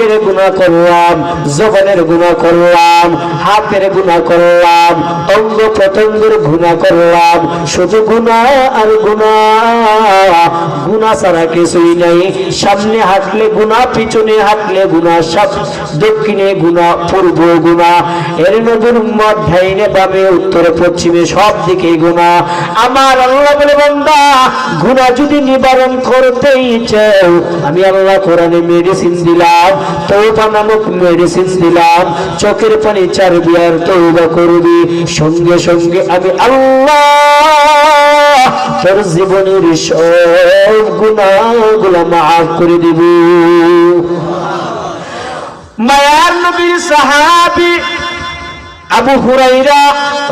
চোখের গুণা করলাম, জবানের গুণা করলাম, হাতের গুণা করলাম, অঙ্গ প্রত্যঙ্গের গুণা করলাম। শুধু গুণা আর গুণা গুণা ছাড়া কিছুই নাই। সামনে হাঁটলে গুণা পিছনে হাঁটলে গুণা সব দক্ষিণে গুণা পূর্ব গুণা এর মত ডাইনে বামে, উত্তরে পশ্চিমে, সব দিকে গুণা আমার আল্লাহ বলে, বান্দা গুণা যদি নিবারণ করতেই চাও, আমি আল্লাহ কোরআনে মেডিসিন দিলাম। তৌবা নামক মেডিসিন দিলাম। চোখের পানি চারবি আর তৌবা করবি। সঙ্গে সঙ্গে আমি আল্লাহ তোর জীবনের সব গুণাগুলো মাফ করে দিব। মায়ার নবীর সাহাবী আবু হুরাইরা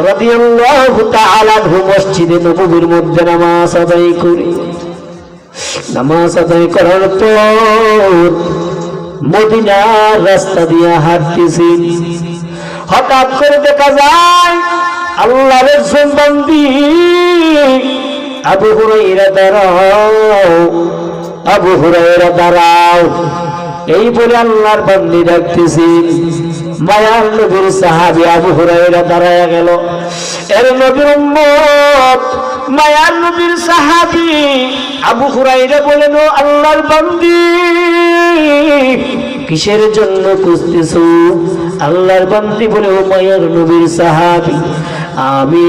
রাদিয়াল্লাহু তাআলা মসজিদে নববীর মধ্যে নামাজ আদায় করে। নামাজ আদায় করার পর মদিনার রাস্তা দিয়ে হাঁটতেছি। হঠাৎ করে দেখা যায় আল্লাহর সম্বন্ধী আবু হুরাইরা দাঁড়াও, আবু হুরাইরা দাঁড়াও। এই বলে আল্লাহর বান্দি ডাকতেছেন মায়ার নবীর সাহাবি আবু হুরাইরা দাঁড়ায় গেল। এর নবীর মায়ার নবীর সাহাবি আবু হুরাইরা বলেন আল্লাহর বান্দি, কিসের জন্য খুঁজতেছ? আল্লাহর বান্দি বলে, ও মায়ার নবীর সাহাবি, আমি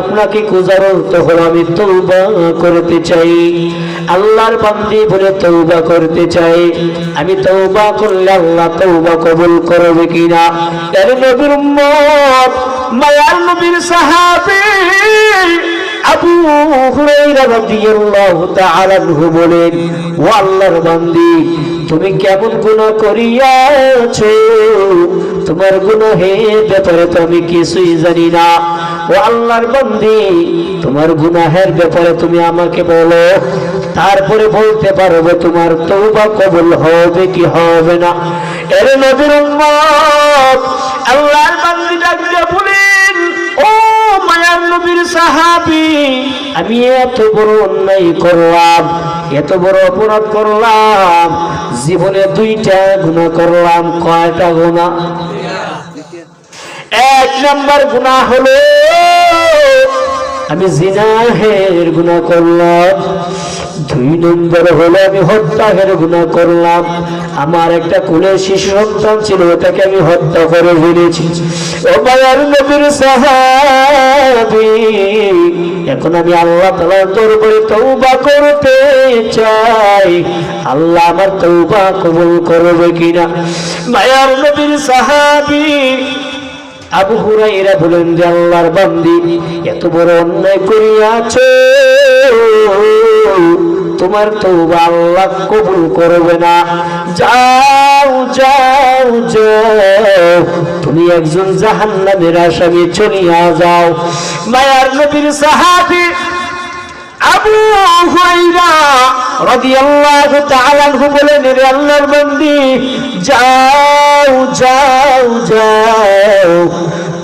আপনাকে খোঁজার হলো, আমি তৌবা করতে চাই। আল্লাহর বান্দি বলে তৌবা করতে চাই। আমি তৌবা করলে আল্লাহ তৌবা কবুল করবে কিনা? এর নবীর উম্মত, মায়ার নবীর সাহাবী আবু বলেন, ও আল্লাহর বান্দি, তুমি কেমন গুনাহ করিয়াছো? তোমার গুনাহের ব্যাপারে তো আমি কিছুই জানি না। ও আল্লাহর বান্দি, তোমার গুনাহের ব্যাপারে তুমি আমাকে বলো। তারপরে বলতে পারব, তোমার তৌবা কবুল হবে কি হবে না? এর নবীর আল্লাহর বান্দি ডাক দিয়ে বলেন, ও মায়ার নবীর সাহাবি, আমি এত বড় অন্যায় করলাম, এত বড় অপরাধ করলাম, জীবনে দুইটা গুণা করলাম, কয়টা গুণা এক নম্বর গুণা হলো, আমি জিনাহের গুণা করলাম। দুই নম্বর হলো আমি হত্যাহের গুণা করলাম। আমার একটা কুলের শিশু সন্তান ছিল, ওটাকে আমি হত্যা করে ফেলেছি। ও মায়ার নবীর সাহাবি, এখন আমি আল্লাহ তালার দরবারে তৌবা করতে চাই। আল্লাহ আমার তৌবা কবুল করবে কিনা? মায়ার নবীর সাহাবি আবু হুরাইরা বলেন যে আল্লাহর বান্দি এত বড় অন্যায় করিয়াছো। তোমার তো আল্লাহ কবুল করবে না। যাও যাও যাও। তুমি একজন জাহান্নামের আসামি, চলিয়া যাও। মায়ার নবীর সাহাবী আবু আল্লাহর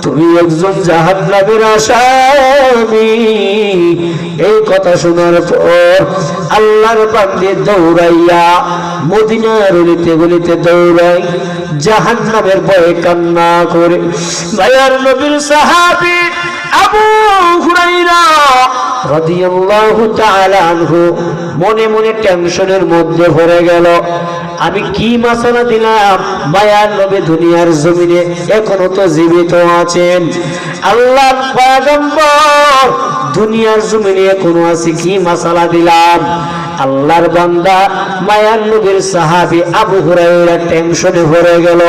তুমি একজন জাহান্নামের আসামি। এই কথা শোনার পর আল্লাহর বান্দি দৌড়াইয়া মদিনার গলিতে গলিতে দৌড়াই জাহান্নামের ভয়ে কান্না করে। মায়ার নবীর সাহাবী মনে মনে টেনশনের মধ্যে ভরে গেল। আমি কি মাসালা দিলাম? মায়ার নবী দুনিয়ার জমিনে এখনও তো জীবিত আছেন। আল্লাহ দুনিয়ার জমিনে এখনও আছে, কি মাসালা দিলাম? আল্লাহর বান্দা, মায়ার নবীর সাহাবী আবু হুরায়রা টেনশনে ভরে গেল।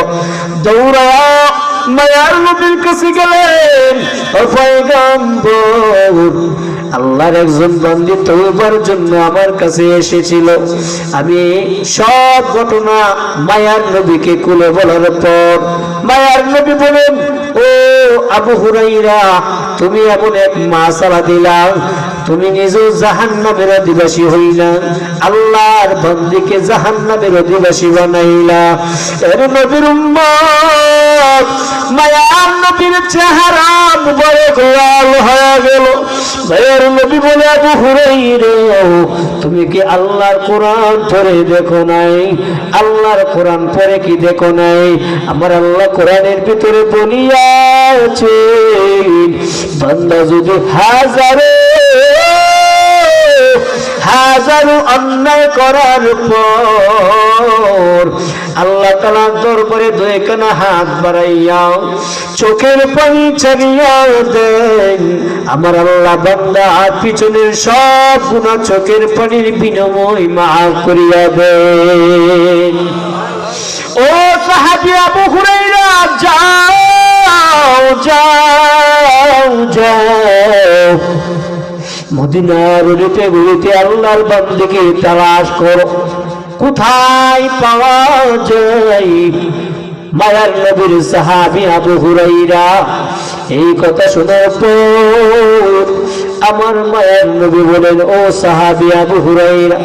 দৌড়া মায়ার নবীর কাছে গেলেন আল্লাহর একজন বন্দী তৌবার জন্য আমার কাছে এসেছিল। আমি সব ঘটনা মায়ার নবীকে কুলে বলার পর মায়ার নবী বলেন, ও আবু হুরাইরা, তুমি এমন এক মাসালা দিলাম তুমি নিজেও জাহান্নামের অধিবাসী হইলা, আল্লাহর বন্দিকে জাহান্নামের অধিবাসী বানাইলা। এর নবীর মায়ার নবীর চেহারা তুমি কি আল্লাহর কোরআন পড়ে দেখো নাই? আল্লাহর কোরআন পড়ে কি দেখো নাই? আমার আল্লাহ কোরআনের ভিতরে বলিয়া আছে। বান্দা যদি হাজারে হাজারো অন্যায় করার পর আল্লাহ তালা দরবারে দুয়েখানা হাত বাড়াইয়াও, চোখের পানি ছাড়িয়া দেন। আমার আল্লাহ বান্দা পিছনের সব গুণা চোখের পানির বিনিময় মাফ করিয়া দেন। ও সাহাবি আবু হুরাইরা যাও যাও যাও। মদিনার উড়িতে উড়িতে আল্লাহর বান্দিকে তালাশ করো। কোথায় পাওয়া যায়? মায়ার নবীর সাহাবি আবু হুরাইরা, এই কথা শোনার পর আমার মায়ের নবী বলেন, ও সাহাবি আবু হুরাইরা,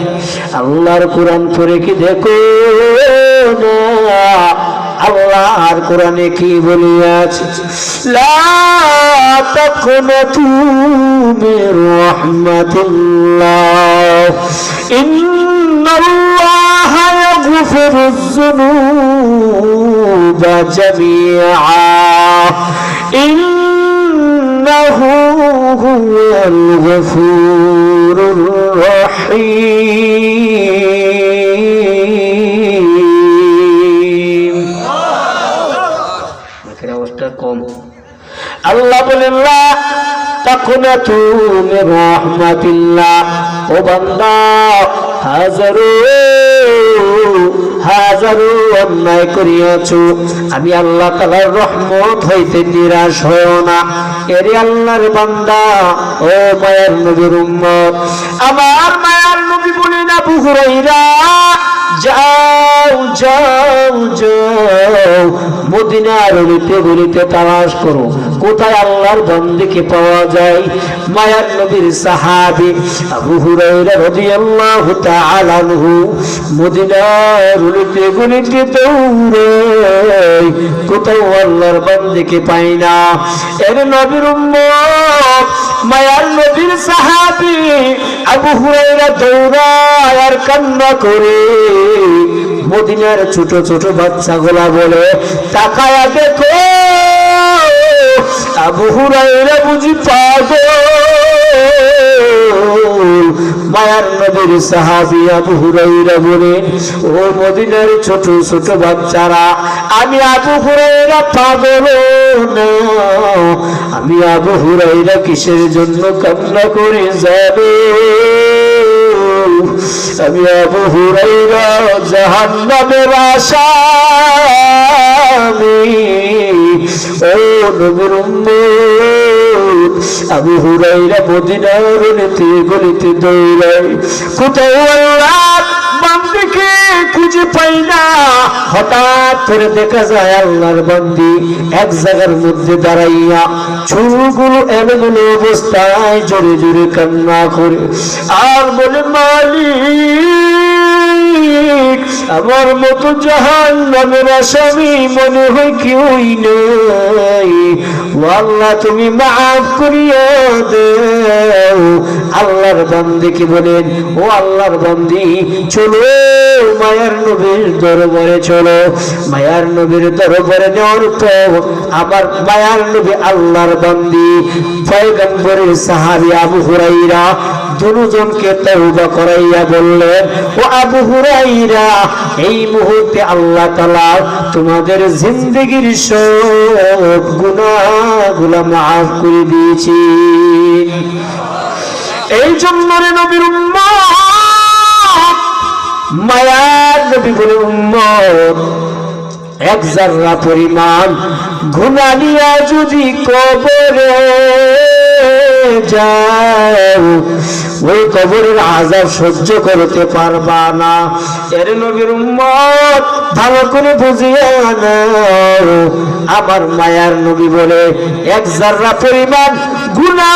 আল্লাহর কোরআন পড়ে কি দেখো না? আল্লাহর কোরআনে কি বলিয়াছে? লা তাকুনাতু মির রাহমাতিল্লাহ ইন্নাল্লাহ ইয়াগফিরুয আল্লাহ বলেন রাহমাতিল্লাহ। ও বান্দা, হাজারো হাজারো অন্যায় করিয়াছ। আমি আল্লাহ তালার রহমত হইতে নিরাশ হয় না। এরে আল্লাহর বান্দা, ও মায়ার নবীর উম্মত, আমার মায়ার নবী বলে না বুহুরাইরা যাও যাও যাও, মদিনার অলিতে তালাশ করো। কোথায় আল্লাহর বন্দিকে পাওয়া যায়। মায়ার নবীর সাহাবি আবু হুরায়রা রাদিয়াল্লাহু তাআলা আনহু মদিনার অলিতে গলিতে দৌড়ায় কোথাও আল্লাহর বন্দিকে পাই না। এর নবীর উম্মত মায়ার নবীর সাহাবি আবু হুরায়রা দৌড়ায় আর কান্না করে। মদিনার ছোট ছোট বাচ্চাগুলা বলে, তাকায়া দেখো আবু হুরায়রা বুঝি পাগল। মায়ার নবীর সাহাবি আবু হুরাইরা বলেন, ও মদিনার ছোট ছোট বাচ্চারা, আমি আবু হুরাইরা পাগল আমি আবু হুরাইরা কিসের জন্য কান্না করে যাবে? আমি আবু হুরাইরা জাহান্নামের আসামি। ও নবীর উম্মত আবু হুরাইরা মদিনার গলিতে গলিতে দৌড়াই। কোথাও আল্লাহ বান্দিকে খুঁজে পাই না। হঠাৎ করে দেখা যায় আল্লাহর এক জায়গার মধ্যে দাঁড়াইয়া অবস্থায় জোরে জোরে কান্না করে, আর বলে, মালিক, আমার মতো জাহান নামের আসামি মনে হয় কেউই নেই। আল্লাহ তুমি মাফ করিয়া দেও। আল্লাহর বান্দিকে বলেন? ও আল্লাহর বান্দি, চলো মায়ার নবীর দরবারে চলো। মায়ার নবীর দরবারে নেওয়ার পর আমার মায়ার নবী আল্লাহর বান্দি। পয়গম্বরের সাহাবি আবু হুরাইরা দুজনকে তওবা করাইয়া বললেন, ও আবু হুরাইরা, এই মুহূর্তে আল্লাহ তাআলা তোমাদের জিন্দগির সব গুনাহগুলো মাফ করে দিয়েছি। এই জন্য রে নবীর মায়ার নবী বলে উম্মত, এক জাররা পরিমাণ ঘুমালিয়া যদি কবরে যাও, ওই কবরের আজাব সহ্য করতে পারবা না। এর নবীর উম্মত ভালো করে বুঝিয়ে আমার মায়ার নবী বলে এক জাররা পরিমাণ গুনা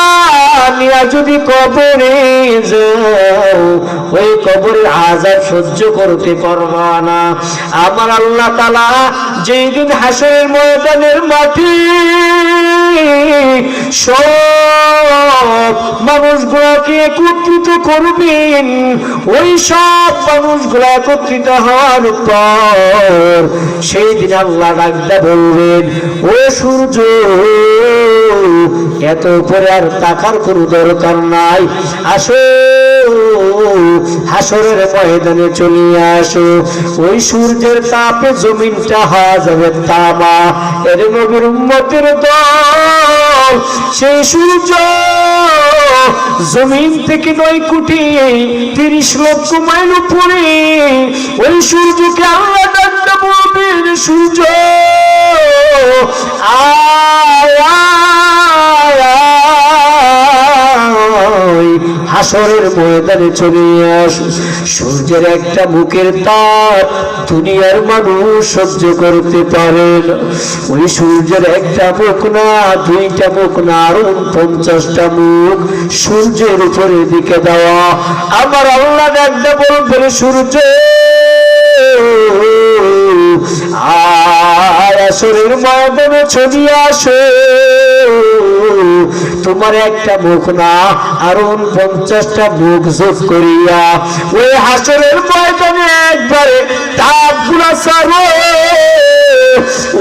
নিয়া যদি কবরে যাও, ওই কবরের আজাব সহ্য করতে পারবা না। আমার আল্লাহ তালা যেই দিন হাসরের ময়দানের মাটি সব মানুষগুলোকে একত্রিত করবেন, ওই সব মানুষগুলো একত্রিত হওয়ার পর সেই দিন আল্লাহ ডাকদা বলবেন, ও সূর্য এত উপরে আর টাকার কোনো দরকার নাই। আসো, হাসরের ময়দানে চলে আসো। ওই সূর্যের তাপে জমিনটা হওয়া যাবে তামা। এর নবীর উম্মতের দল, সেই সূর্য জমিন থেকে নয় কোটি তিরিশ লক্ষ মাইল উপরে, ওই সূর্যকে আল্লাহ ডাকতে বলবেন সূর্য। আয় হাসরের ময়দানে চলে আসো। সূর্যের একটা মুখের তাপ দুনিয়ার মানুষ সহ্য করতে পারে ওই সূর্যের একটা মুখ না, দুইটা মুখ না, আরও পঞ্চাশটা মুখ সূর্যের উপরের দিকে দেওয়া। আমার আল্লাহ একটা বলবেন, সূর্য! আর আসরের ময়দানে ছবি আসে। তোমার একটা মুখ না আর পঞ্চাশটা মুখ যোগ করিয়া ওই হাসরের ময়দানে একবারে তাপগুলা সারো।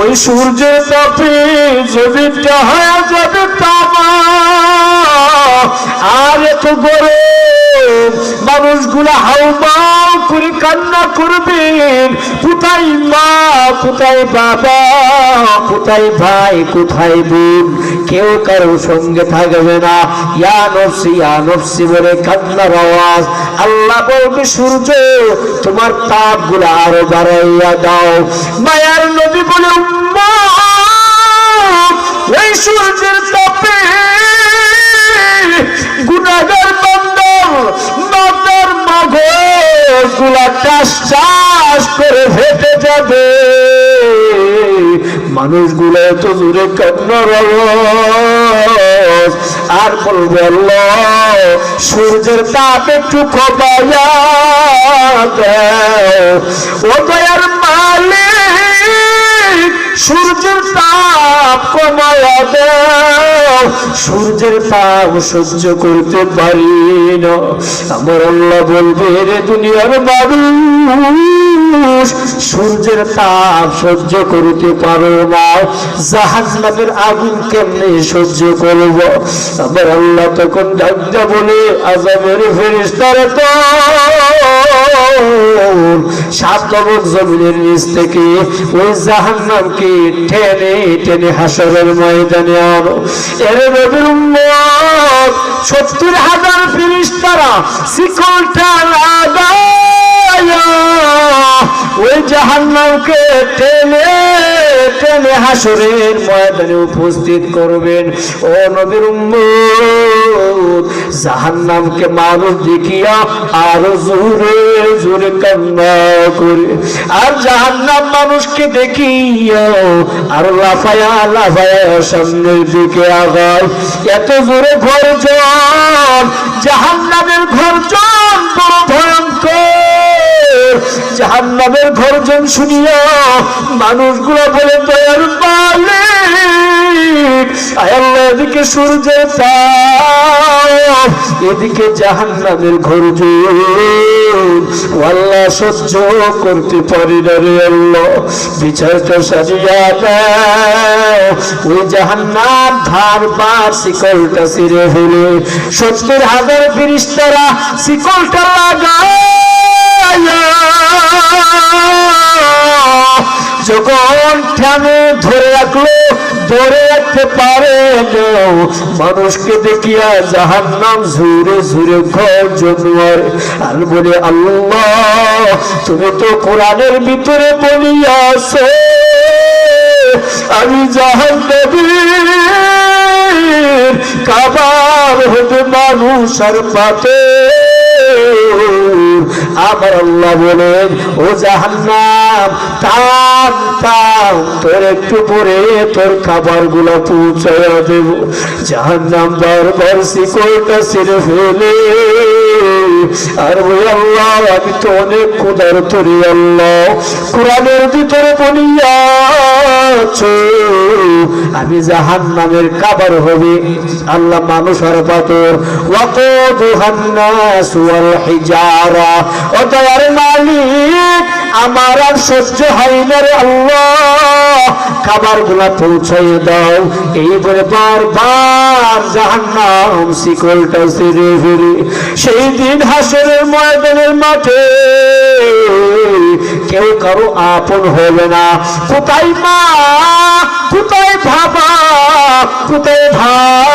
ওই সূর্যের তাপে যদি হয়ে যাবে তামা। আর এত গরম। মানুষগুলা হাউমাউ করে কান্না করবেন। কোথায় মা কোথায় বাবা কোথায় ভাই কোথায় বোন? কেউ কারও সঙ্গে থাকবে না। ইয়া নফসি বলে কান্নার আওয়াজ। আল্লাহ বলবে সূর্য তোমার তাপগুলা আরও বাড়াইয়া দাও। মায়ার নবী বলে উম্মত, ওই সূর্যের তাপে গুনাগার বান্দর, মাতার মগজগুলা টাস টাস করে ফেটে যাবে। মানুষগুলো এত দূরে কান্নার আর আল্লাহ, সূর্যের তাপ একটু দাও। ও দয়ার মালিক সূর্যের তাপ কমায়া সূর্যের তাপ সহ্য করতে পারি না। আমার আল্লাহ বলবে রে দুনিয়ার মানুষ সূর্যের তাপ সহ্য করতে পারো না। জাহান্নামের আগুন কেমনে সহ্য করব? আমার আল্লাহ তখন ডাকতে বলে আজামের ফেরিস্তারে তো জমিনের নিচ থেকে ওই জাহান্নামকে টেনে টেনে হাসরের ময়দানে আনো। এর নবীর সত্তর হাজার ফিরিস্তারা শিকলটা জাহান্নামকে টেনে টেনে হাসরের ময়দানে উপস্থিত করবেন। ও নবীর উম্মত, জাহান্নামকে মানুষ দেখিয়া আরও জোরে জোরে কান্না করে। আর জাহান্নাম মানুষকে দেখিয়া আর লাফায়া লাফায়া সামনের দিকে আগায়। এত জোরে ঘরজন জাহান্নামের ঘরজন বড় জাহান্নামের ঘরজন শুনিয়া মানুষগুলো বলে আয় আল্লাহ, এদিকে সূর্যের তাপ, এদিকে জাহান্নামের ঘরজন আল্লাহ, সহ্য করতে পারি না রে আল্লাহ বিচারটা সাজিয়া দাও। ওই জাহান্নাম ধার বার শিকলটা ছিঁড়ে ফেলে, সত্তর হাজার ফিরিস্তারা শিকলটা লাগায়া যখন ঠ্যাঙে ধরে রাখল, ধরে রাখতে পারে মানুষকে দেখিয়া জাহান নাম ঝুরে ঝুরে ঘর জন্মার আর বলে, আল্লাহ, তুমি তো কোরআনের ভিতরে বলিয়াছো আমি জাহান কাবার হতে মানুষ আর পাতে আমার আল্লাহ বলেন, ও জাহান্নাম, টান টান, তোর একটু পরে তোর খাবারগুলো পৌঁছায় দেব। জাহান্নাম বারবার শিকড়টা ছেড়ে ফেলে। আমি তো অনেক কোদার তরি, আল্লাহ। কোরআনের ভিতরে আমি জাহান নামের কাবার হবে। আল্লাহ মানুষ আর পাথর। ওয়াকুদুহান নাস ওয়াল হিজারা। মালিক আমার আর সহ্য হয় না রে আল্লাহ। খাবারগুলা পৌঁছাই দাও। এই বলে বারবার জাহান্নাম শিকলটা ছেড়ে ফিরে সেই দিন হাসরের ময়দানের মাঠে কেউ কারও আপন হবে না। কোথায় মা? কোথায় বাবা? কোথায় ভাই?